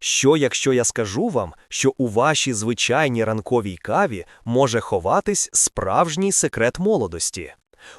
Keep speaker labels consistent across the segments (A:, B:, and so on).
A: Що, якщо я скажу вам, що у вашій звичайній ранковій каві може ховатись справжній секрет молодості?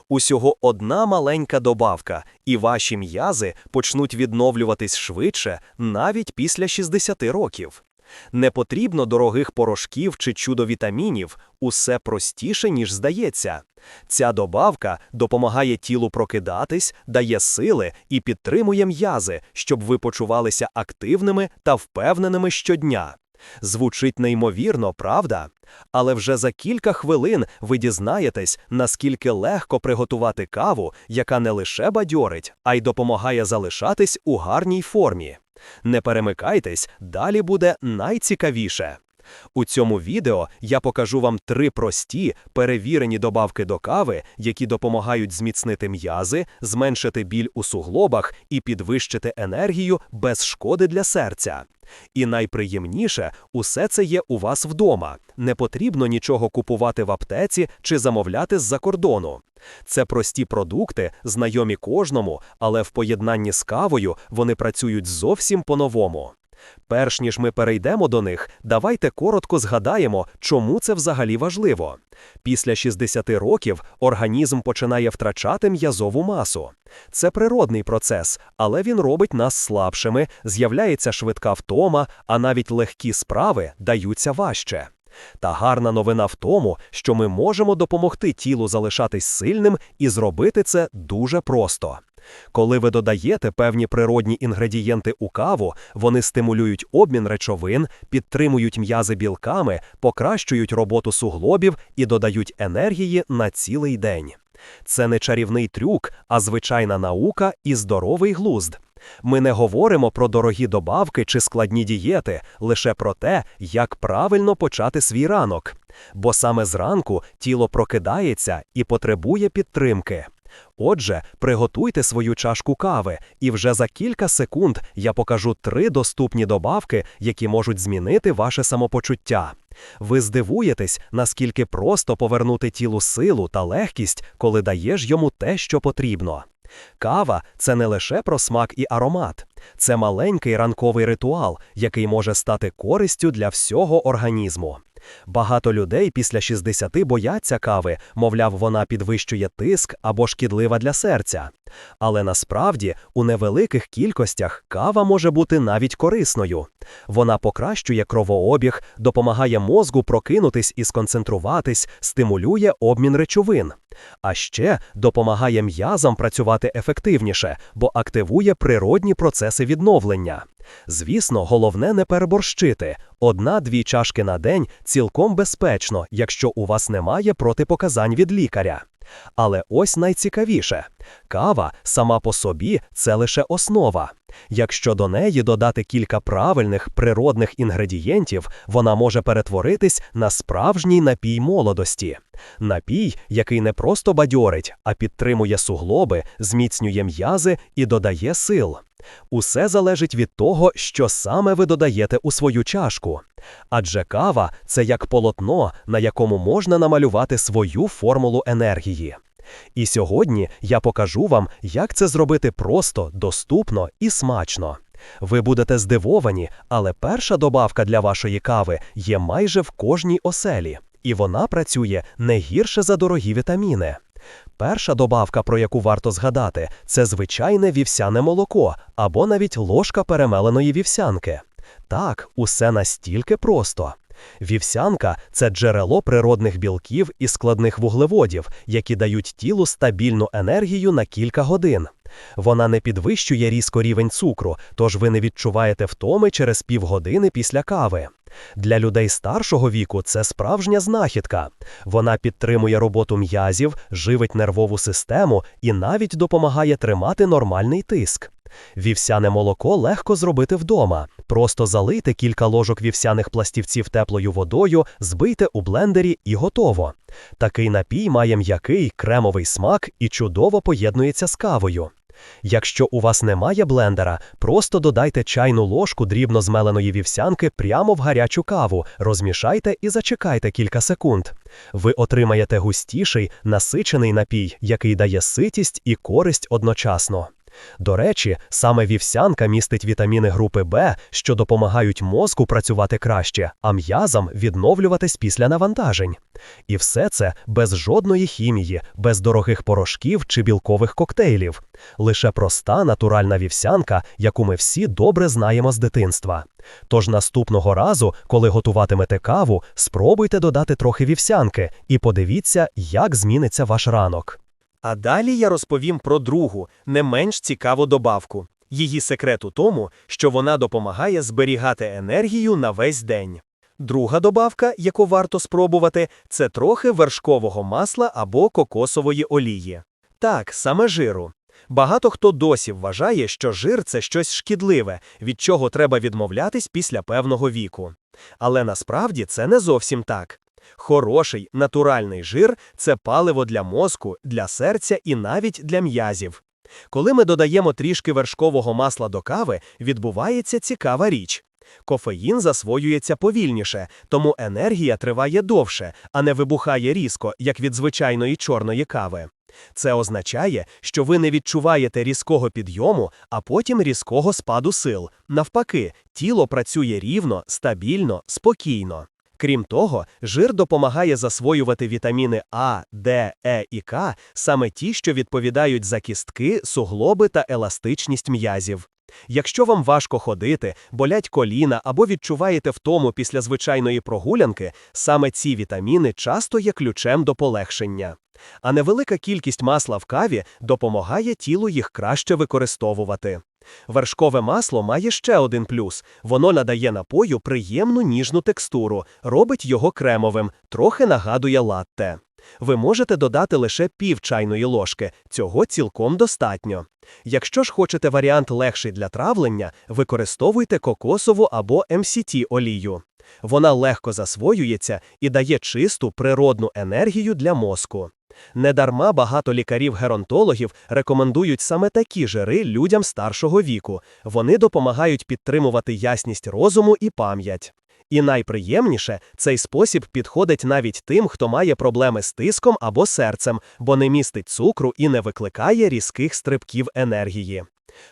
A: Усього одна маленька добавка, і ваші м'язи почнуть відновлюватись швидше навіть після 60 років. Не потрібно дорогих порошків чи чудовітамінів, усе простіше, ніж здається. Ця добавка допомагає тілу прокидатись, дає сили і підтримує м'язи, щоб ви почувалися активними та впевненими щодня. Звучить неймовірно, правда? Але вже за кілька хвилин ви дізнаєтесь, наскільки легко приготувати каву, яка не лише бадьорить, а й допомагає залишатись у гарній формі. Не перемикайтесь, далі буде найцікавіше. У цьому відео я покажу вам три прості перевірені добавки до кави, які допомагають зміцнити м'язи, зменшити біль у суглобах і підвищити енергію без шкоди для серця. І найприємніше, усе це є у вас вдома. Не потрібно нічого купувати в аптеці чи замовляти з-за кордону. Це прості продукти, знайомі кожному, але в поєднанні з кавою вони працюють зовсім по-новому. Перш ніж ми перейдемо до них, давайте коротко згадаємо, чому це взагалі важливо. Після 60 років організм починає втрачати м'язову масу. Це природний процес, але він робить нас слабшими, з'являється швидка втома, а навіть легкі справи даються важче. Та гарна новина в тому, що ми можемо допомогти тілу залишатись сильним і зробити це дуже просто. Коли ви додаєте певні природні інгредієнти у каву, вони стимулюють обмін речовин, підтримують м'язи білками, покращують роботу суглобів і додають енергії на цілий день. Це не чарівний трюк, а звичайна наука і здоровий глузд. Ми не говоримо про дорогі добавки чи складні дієти, лише про те, як правильно почати свій ранок. Бо саме зранку тіло прокидається і потребує підтримки. Отже, приготуйте свою чашку кави, і вже за кілька секунд я покажу три доступні добавки, які можуть змінити ваше самопочуття. Ви здивуєтесь, наскільки просто повернути тілу силу та легкість, коли даєш йому те, що потрібно. Кава це не лише про смак і аромат, це маленький ранковий ритуал, який може стати користю для всього організму. Багато людей після 60 бояться кави, мовляв, вона підвищує тиск або шкідлива для серця. Але насправді у невеликих кількостях кава може бути навіть корисною. Вона покращує кровообіг, допомагає мозку прокинутись і сконцентруватись, стимулює обмін речовин. А ще допомагає м'язам працювати ефективніше, бо активує природні процеси відновлення. Звісно, головне не переборщити. Одна-дві чашки на день цілком безпечно, якщо у вас немає протипоказань від лікаря. Але ось найцікавіше кава сама по собі це лише основа. Якщо до неї додати кілька правильних природних інгредієнтів, вона може перетворитись на справжній напій молодості. Напій, який не просто бадьорить, а підтримує суглоби, зміцнює м'язи і додає сил. Усе залежить від того, що саме ви додаєте у свою чашку. Адже кава це як полотно, на якому можна намалювати свою формулу енергії. І сьогодні я покажу вам, як це зробити просто, доступно і смачно. Ви будете здивовані, але перша добавка для вашої кави є майже в кожній оселі, і вона працює не гірше за дорогі вітаміни. Перша добавка, про яку варто згадати, це звичайне вівсяне молоко або навіть ложка перемеленої вівсянки. Так, усе настільки просто. Вівсянка це джерело природних білків і складних вуглеводів, які дають тілу стабільну енергію на кілька годин. Вона не підвищує різко рівень цукру, тож ви не відчуваєте втоми через півгодини після кави. Для людей старшого віку це справжня знахідка. Вона підтримує роботу м'язів, живить нервову систему і навіть допомагає тримати нормальний тиск. Вівсяне молоко легко зробити вдома. Просто залийте кілька ложок вівсяних пластівців теплою водою, збийте у блендері і готово. Такий напій має м'який кремовий смак і чудово поєднується з кавою. Якщо у вас немає блендера, просто додайте чайну ложку дрібно змеленої вівсянки прямо в гарячу каву, розмішайте і зачекайте кілька секунд. Ви отримаєте густіший, насичений напій, який дає ситість і користь одночасно. До речі, саме вівсянка містить вітаміни групи Б, що допомагають мозку працювати краще, а м'язам відновлюватись після навантажень. І все це без жодної хімії, без дорогих порошків чи білкових коктейлів. Лише проста натуральна вівсянка, яку ми всі добре знаємо з дитинства. Тож наступного разу, коли готуватимете каву, спробуйте додати трохи вівсянки і подивіться, як зміниться ваш ранок. А далі я розповім про другу, не менш цікаву добавку. Її секрет у тому, що вона допомагає зберігати енергію на весь день. Друга добавка, яку варто спробувати, це трохи вершкового масла або кокосової олії. Так, саме жиру. Багато хто досі вважає, що жир це щось шкідливе, від чого треба відмовлятись після певного віку. Але насправді це не зовсім так. Хороший натуральний жир це паливо для мозку, для серця і навіть для м'язів. Коли ми додаємо трішки вершкового масла до кави, відбувається цікава річ. Кофеїн засвоюється повільніше, тому енергія триває довше, а не вибухає різко, як від звичайної чорної кави. Це означає, що ви не відчуваєте різкого підйому, а потім різкого спаду сил. Навпаки, тіло працює рівно, стабільно, спокійно. Крім того, жир допомагає засвоювати вітаміни А, Д, Е і К, саме ті, що відповідають за кістки, суглоби та еластичність м'язів. Якщо вам важко ходити, болять коліна або відчуваєте втому після звичайної прогулянки, саме ці вітаміни часто є ключем до полегшення. А невелика кількість масла в каві допомагає тілу їх краще використовувати. Вершкове масло має ще один плюс воно надає напою приємну ніжну текстуру, робить його кремовим, трохи нагадує латте. Ви можете додати лише пів чайної ложки, цього цілком достатньо. Якщо ж хочете варіант легший для травлення, використовуйте кокосову або MCT олію. Вона легко засвоюється і дає чисту природну енергію для мозку. Недарма багато лікарів-геронтологів рекомендують саме такі жири людям старшого віку. Вони допомагають підтримувати ясність розуму і пам'ять. І найприємніше, цей спосіб підходить навіть тим, хто має проблеми з тиском або серцем, бо не містить цукру і не викликає різких стрибків енергії.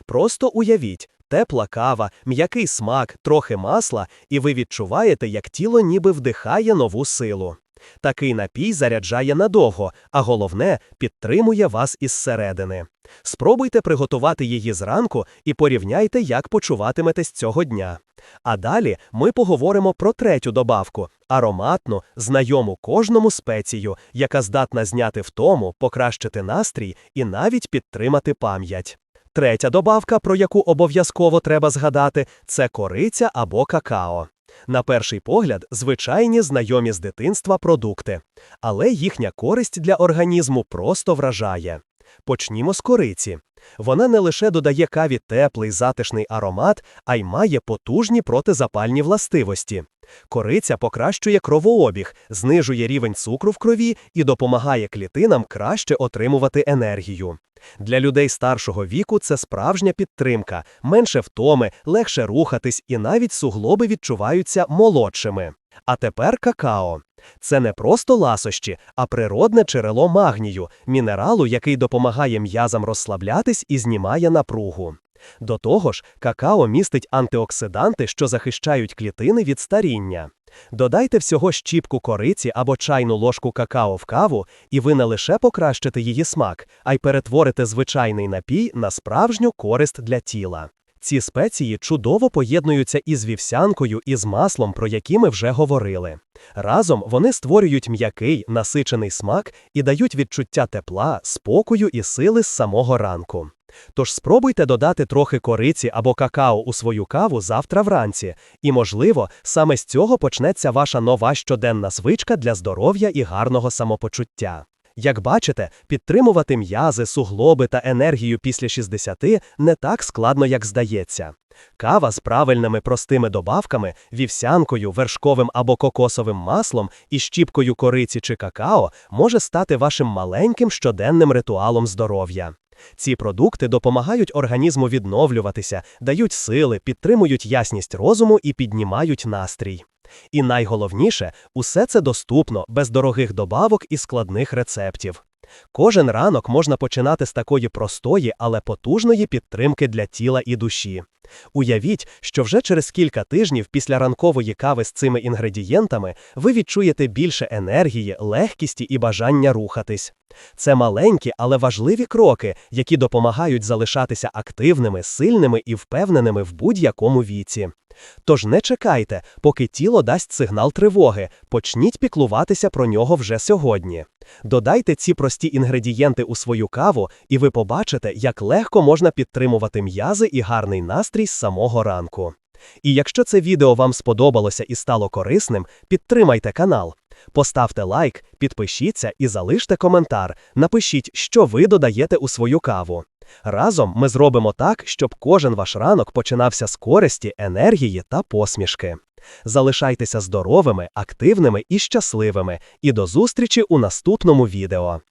A: Просто уявіть, тепла кава, м'який смак, трохи масла, і ви відчуваєте, як тіло ніби вдихає нову силу. Такий напій заряджає надовго, а головне, підтримує вас із середини. Спробуйте приготувати її зранку і порівняйте, як почуватиметесь цього дня. А далі ми поговоримо про третю добавку ароматну, знайому кожному спецію, яка здатна зняти втому, покращити настрій і навіть підтримати пам'ять. Третя добавка, про яку обов'язково треба згадати, це кориця або какао. На перший погляд, звичайні знайомі з дитинства продукти, але їхня користь для організму просто вражає. Почнімо з кориці. Вона не лише додає каві теплий затишний аромат, а й має потужні протизапальні властивості. Кориця покращує кровообіг, знижує рівень цукру в крові і допомагає клітинам краще отримувати енергію. Для людей старшого віку це справжня підтримка, менше втоми, легше рухатись і навіть суглоби відчуваються молодшими. А тепер какао. Це не просто ласощі, а природне джерело магнію, мінералу, який допомагає м'язам розслаблятись і знімає напругу. До того ж, какао містить антиоксиданти, що захищають клітини від старіння. Додайте всього щіпку кориці або чайну ложку какао в каву, і ви не лише покращите її смак, а й перетворите звичайний напій на справжню користь для тіла. Ці спеції чудово поєднуються із вівсянкою і з маслом, про які ми вже говорили. Разом вони створюють м'який, насичений смак і дають відчуття тепла, спокою і сили з самого ранку. Тож спробуйте додати трохи кориці або какао у свою каву завтра вранці, і, можливо, саме з цього почнеться ваша нова щоденна звичка для здоров'я і гарного самопочуття. Як бачите, підтримувати м'язи, суглоби та енергію після 60 не так складно, як здається. Кава з правильними простими добавками, вівсянкою, вершковим або кокосовим маслом і щіпкою кориці чи какао може стати вашим маленьким щоденним ритуалом здоров'я. Ці продукти допомагають організму відновлюватися, дають сили, підтримують ясність розуму і піднімають настрій. І найголовніше, усе це доступно, без дорогих добавок і складних рецептів. Кожен ранок можна починати з такої простої, але потужної підтримки для тіла і душі. Уявіть, що вже через кілька тижнів після ранкової кави з цими інгредієнтами ви відчуєте більше енергії, легкісті і бажання рухатись. Це маленькі, але важливі кроки, які допомагають залишатися активними, сильними і впевненими в будь-якому віці. Тож не чекайте, поки тіло дасть сигнал тривоги, почніть піклуватися про нього вже сьогодні. Додайте ці прості інгредієнти у свою каву, і ви побачите, як легко можна підтримувати м'язи і гарний настрій з самого ранку. І якщо це відео вам сподобалося і стало корисним, підтримайте канал. Поставте лайк, підпишіться і залиште коментар. Напишіть, що ви додаєте у свою каву. Разом ми зробимо так, щоб кожен ваш ранок починався з користі, енергії та посмішки. Залишайтеся здоровими, активними і щасливими. І до зустрічі у наступному відео.